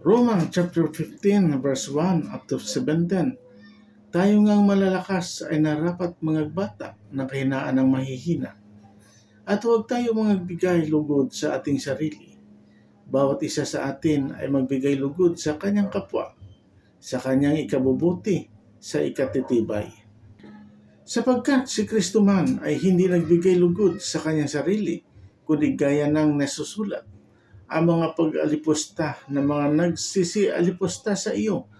Romans chapter 15 verse 1 up to 17. Tayo ngang malalakas ay narapat mga bata ng kahinaan ng mahihina. At huwag tayo magbigay lugod sa ating sarili. Bawat isa sa atin ay magbigay lugod sa kanyang kapwa, sa kanyang ikabubuti, sa ikatitibay. Sapagkat si Kristo man ay hindi nagbigay lugod sa kanyang sarili, kundi gaya ng nasusulat ang mga pag-alipusta ng mga nagsisi-alipusta sa iyo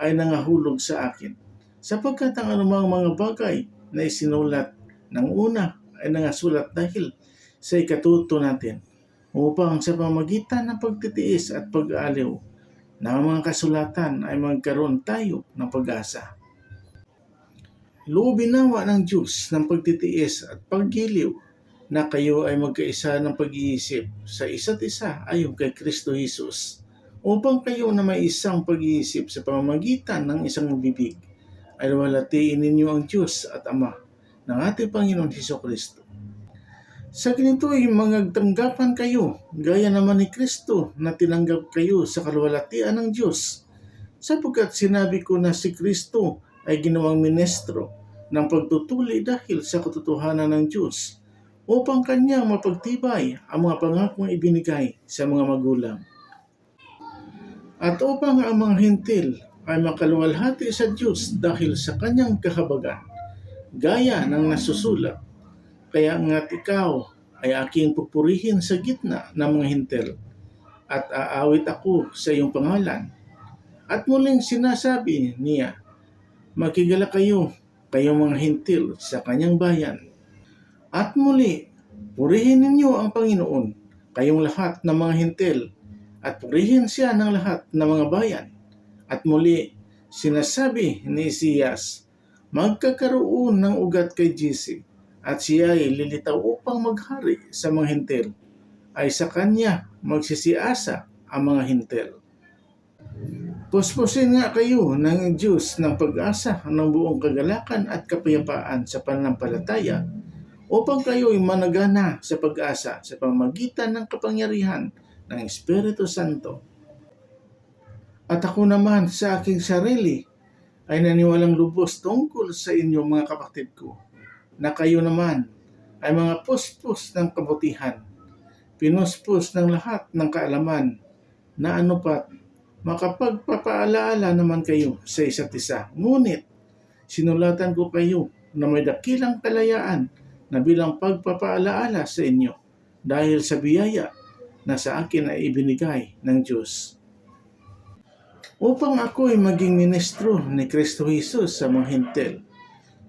ay nangahulog sa akin. Sapagkat ang anumang mga bagay na isinulat ng una ay nangasulat dahil sa ikatuto natin upang sa pamagitan ng pagtitiis at pag-aaliw ng mga kasulatan ay magkaroon tayo ng pag-asa. Loobin nawa ng Diyos ng pagtitiis at paggiliw na kayo ay magkaisa ng pag-iisip sa isa't isa ayon kay Kristo Jesus upang kayo na may isang pag-iisip sa pamamagitan ng isang bibig ay walatiin ninyo ang Diyos at Ama ng ating Panginoon Heso Kristo. Sa ganito ay magtanggapan kayo gaya naman ni Kristo na tinanggap kayo sa kalwalatian ng Diyos sapagkat sinabi ko na si Kristo ay ginawang ministro ng pagtutuli dahil sa katotohanan ng Diyos upang kanyang mapagtibay ang mga pangakong ibinigay sa mga magulang. At upang ang mga hintil ay makaluwalhati sa Diyos dahil sa kanyang kahabagan, gaya ng nasusulat. Kaya nga't ikaw ay aking pupurihin sa gitna ng mga hintil at aawit ako sa iyong pangalan. At muling sinasabi niya, Makigala kayo, kayong mga hintil sa kanyang bayan at muli, purihin ninyo ang Panginoon, kayong lahat ng mga hintil, at purihin siya ng lahat ng mga bayan. At muli, sinasabi ni Isiyas, magkakaroon ng ugat kay Jesse, at siya ay lilitaw upang maghari sa mga hintil, ay sa kanya magsisiasa ang mga hintil. Puspusin nga kayo ng Diyos ng pag-asa ng buong kagalakan at kapayapaan sa pananampalataya upang kayo'y managana sa pag-asa sa pamagitan ng kapangyarihan ng Espiritu Santo. At ako naman sa aking sarili ay naniwalang lubos tungkol sa inyo mga kapatid ko, na kayo naman ay mga puspos ng kabutihan, pinuspos ng lahat ng kaalaman, na ano pat, makapagpapaalaala naman kayo sa isa't isa. Ngunit, sinulatan ko kayo na may dakilang kalayaan na bilang pagpapaalaala sa inyo dahil sa biyaya na sa akin ay ibinigay ng Diyos. Upang ako ay maging ministro ni Kristo Jesus sa mga hintel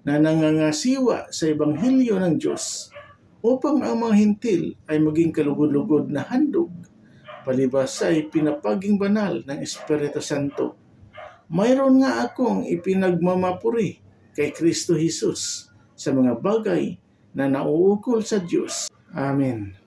na nangangasiwa sa Ebanghelyo ng Diyos upang ang mga hintil ay maging kalugod-lugod na handog palibas ay pinapaging banal ng Espiritu Santo. Mayroon nga akong ipinagmamapuri kay Kristo Jesus sa mga bagay na nauukol sa Diyos. Amen.